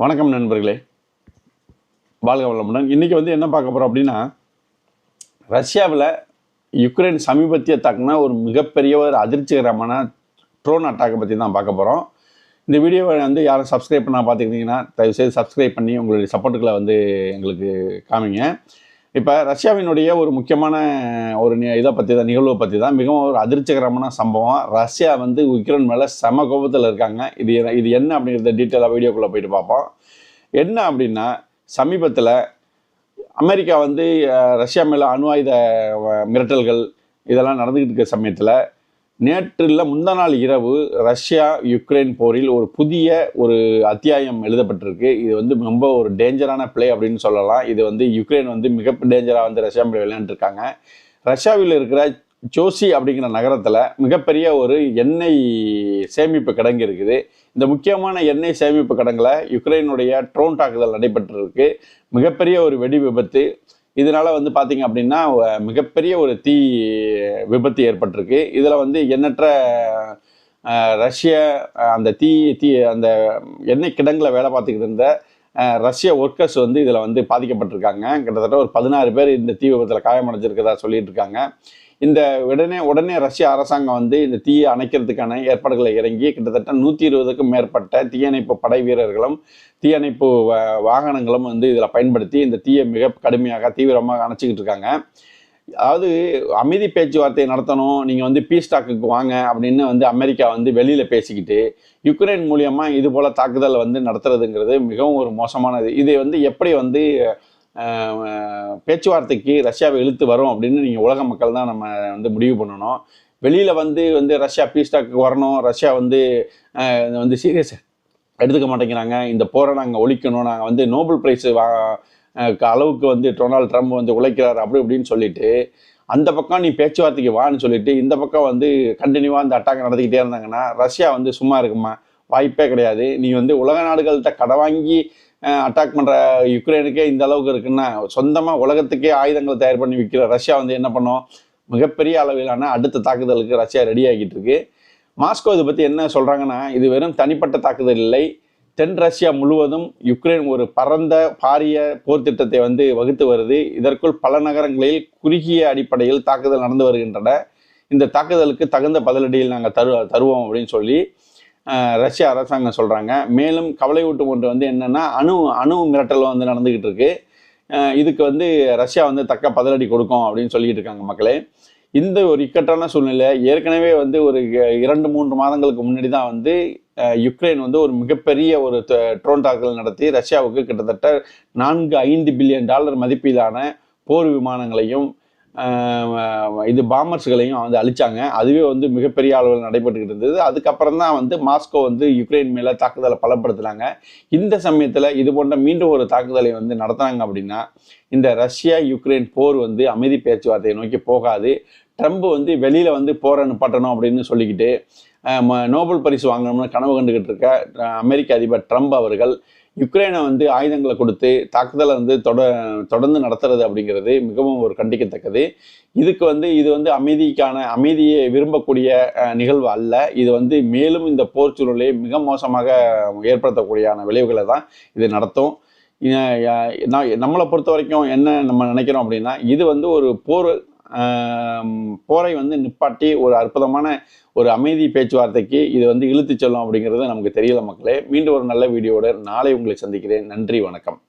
வணக்கம் நண்பர்களே. வாழ்க வளமுடன். இன்றைக்கி வந்து என்ன பார்க்க போகிறோம் அப்படின்னா ரஷ்யாவில் யுக்ரைன் சமீபத்திய தாக்குனா ஒரு மிகப்பெரிய ஒரு அதிர்ச்சிகரமான ட்ரோன் அட்டாக்கை பற்றி தான் பார்க்க போகிறோம் இந்த வீடியோவை வந்து யாரும் சப்ஸ்கிரைப் பண்ணால் பார்த்துக்கிட்டிங்கன்னா தயவுசெய்து சப்ஸ்கிரைப் பண்ணி உங்களுடைய சப்போர்ட்டுகளை வந்து எங்களுக்கு காமிங்க. இப்போ ரஷ்யாவினுடைய ஒரு முக்கியமான ஒரு இதை பற்றி தான் நிகழ்வை பற்றி தான் மிகவும் ஒரு அதிர்ச்சிகரமான சம்பவம். ரஷ்யா வந்து உக்ரைன் மேலே சம கோபத்தில் இருக்காங்க. இது என்ன- இது என்ன அப்படிங்கிறத டீட்டெயிலாக வீடியோக்குள்ளே போயிட்டு பார்ப்போம். என்ன அப்படின்னா சமீபத்தில் அமெரிக்கா வந்து ரஷ்யா மேலே அணு ஆயுத மிரட்டல்கள் இதெல்லாம் நடந்துக்கிட்டு இருக்க சமயத்தில் நேற்று இல்லை முந்தா நாள் இரவு ரஷ்யா யுக்ரைன் போரில் ஒரு புதிய ஒரு அத்தியாயம் எழுதப்பட்டிருக்கு. இது வந்து ரொம்ப ஒரு டேஞ்சரான பிளே அப்படின்னு சொல்லலாம். இது வந்து யுக்ரைன் வந்து மிக டேஞ்சராக வந்து ரஷ்யா மேலே விளையாண்டுருக்காங்க. ரஷ்யாவில் இருக்கிற ஜோசி அப்படிங்கிற நகரத்தில் மிகப்பெரிய ஒரு எண்ணெய் சேமிப்பு கிடங்கு இருக்குது. இந்த முக்கியமான எண்ணெய் சேமிப்பு கிடங்கில் யுக்ரைனுடைய ட்ரோன் தாக்குதல் நடைபெற்றிருக்கு. மிகப்பெரிய ஒரு வெடி விபத்து. இதனால் வந்து பார்த்தீங்க அப்படின்னா மிகப்பெரிய ஒரு தீ விபத்து ஏற்பட்டிருக்கு. இதில் வந்து எண்ணற்ற ரஷ்ய அந்த தீ தீ அந்த எண்ணெய் கிடங்கில் வேலை பார்த்துக்கிட்டு இருந்த ரஷ்ய ஒர்க்கர்ஸ் வந்து இதில் வந்து பாதிக்கப்பட்டிருக்காங்க. கிட்டத்தட்ட ஒரு பதினாறு பேர் இந்த தீ விபத்தில் காயமடைஞ்சிருக்கதா சொல்லிட்டு இருக்காங்க. இந்த உடனே உடனே ரஷ்ய அரசாங்கம் வந்து இந்த தீயை அணைக்கிறதுக்கான ஏற்பாடுகளை இறங்கி கிட்டத்தட்ட நூற்றி இருபதுக்கும் மேற்பட்ட தீயணைப்பு படை வீரர்களும் தீயணைப்பு வாகனங்களும் வந்து இதில் பயன்படுத்தி இந்த தீயை மிக கடுமையாக தீவிரமாக அணைச்சிக்கிட்டு இருக்காங்க. அதாவது அமைதி பேச்சுவார்த்தை நடத்தணும் நீங்கள் வந்து பீஸ் டாக்குக்கு வாங்க அப்படின்னு வந்து அமெரிக்கா வந்து வெளியில் பேசிக்கிட்டு யுக்ரைன் மூலியமாக இது போல் தாக்குதல் வந்து நடத்துறதுங்கிறது மிகவும் ஒரு மோசமானது. இதை வந்து எப்படி வந்து பேச்சுவார்த்தைக்கு ரஷ்யாவை இழுத்து வரும் அப்படின்னு நீங்கள் உலக மக்கள் தான் நம்ம வந்து முடிவு பண்ணணும். வெளியில் வந்து வந்து ரஷ்யா பீஸ் டாக்கு வரணும். ரஷ்யா வந்து வந்து சீரியஸ் எடுத்துக்க மாட்டேங்கிறாங்க. இந்த போரை நாங்கள் ஒழிக்கணும். நாங்கள் வந்து நோபல் பிரைஸ் வா க- அளவுக்கு வந்து டொனால்ட் ட்ரம்ப் வந்து உழைக்கிறார் அப்படி இப்படின்னு சொல்லிட்டு அந்த பக்கம் நீ பேச்சுவார்த்தைக்கு வான்னு சொல்லிட்டு இந்த பக்கம் வந்து கண்டினியூவாக அந்த அட்டாக் நடத்திக்கிட்டே இருந்தாங்கன்னா ரஷ்யா வந்து சும்மா இருக்குமா? வாய்ப்பே கிடையாது. நீ வந்து உலக நாடுகள்கிட்ட கடை வாங்கி அட்டாக் பண்ணுற யுக்ரைனுக்கே இந்த அளவுக்கு இருக்குன்னா சொந்தமாக உலகத்துக்கே ஆயுதங்கள் தயார் பண்ணி விற்கிற ரஷ்யா வந்து என்ன பண்ணும்? மிகப்பெரிய அளவிலான அடுத்த தாக்குதலுக்கு ரஷ்யா ரெடி ஆகிட்டு இருக்கு. மாஸ்கோ இதை பற்றி என்ன சொல்கிறாங்கன்னா இது வெறும் தனிப்பட்ட தாக்குதல் இல்லை. தென் ரஷ்யா முழுவதும் யுக்ரைன் ஒரு பரந்த பாரிய போர் திட்டத்தை வந்து வகுத்து வருது. இதற்குள் பல நகரங்களில் குறுகிய அடிப்படையில் தாக்குதல் நடந்து வருகின்றன. இந்த தாக்குதலுக்கு தகுந்த பதிலடியில் நாங்கள் தரு தருவோம் அப்படின்னு சொல்லி ரஷ்ய அரசாங்கம் சொல்கிறாங்க மேலும் கவலை ஊட்டும் ஒன்று வந்து என்னென்னா அணு அணு மிரட்டல் வந்து நடந்துக்கிட்டு இருக்கு. இதுக்கு வந்து ரஷ்யா வந்து தக்க பதிலடி கொடுக்கும் அப்படின்னு சொல்லிட்டு இருக்காங்க மக்களே. இந்த ஒரு இக்கட்டான சூழ்நிலை ஏற்கனவே வந்து ஒரு இரண்டு மூன்று மாதங்களுக்கு முன்னாடி தான் வந்து யுக்ரைன் வந்து ஒரு மிகப்பெரிய ஒரு ட்ரோன் தாக்குதல் நடத்தி ரஷ்யாவுக்கு கிட்டத்தட்ட நான்கு ஐந்து பில்லியன் டாலர் மதிப்பீடான போர் விமானங்களையும் இது பாம்பர்ஸ்களையும் வந்து அழிச்சாங்க. அதுவே வந்து மிகப்பெரிய அளவில் நடைபெற்றுக்கிட்டு இருந்தது. அதுக்கப்புறம் தான் வந்து மாஸ்கோ வந்து யுக்ரைன் மேலே தாக்குதலை பலப்படுத்துனாங்க. இந்த சமயத்தில் இது போன்ற மீண்டும் ஒரு தாக்குதலை வந்து நடத்துனாங்க அப்படின்னா இந்த ரஷ்யா யுக்ரைன் போர் வந்து அமைதி பேச்சுவார்த்தையை நோக்கி போகாது. ட்ரம்ப் வந்து வெளியில் வந்து போரை நிப்பாட்டணும் அப்படின்னு சொல்லிக்கிட்டு ம- நோபல் பரிசு வாங்கணும்னு கனவு கண்டுகிட்டு இருக்க அமெரிக்க அதிபர் ட்ரம்ப் அவர்கள் யுக்ரைனை வந்து ஆயுதங்களை கொடுத்து தாக்குதலை வந்து தொட தொடர்ந்து நடத்துறது அப்படிங்கிறது மிகவும் ஒரு கண்டிக்கத்தக்கது. இதுக்கு வந்து இது வந்து அமைதிக்கான அமைதியை விரும்பக்கூடிய நிகழ்வு அல்ல. இது வந்து மேலும் இந்த போர் சூழலை மிக மோசமாக ஏற்படுத்தக்கூடியான விளைவுகளை தான் இது நடத்தும். நான் நம்மளை பொறுத்த வரைக்கும் என்ன நம்ம நினைக்கிறோம் அப்படின்னா இது வந்து ஒரு போர் போரை வந்து நிப்பாட்டி ஒரு அற்புதமான ஒரு அமைதி பேச்சுவார்த்தைக்கு இது வந்து இழுத்துச் செல்லும் அப்படிங்கிறது நமக்கு தெரியல மக்களே. மீண்டும் ஒரு நல்ல வீடியோட நாளை உங்களை சந்திக்கிறேன். நன்றி வணக்கம்.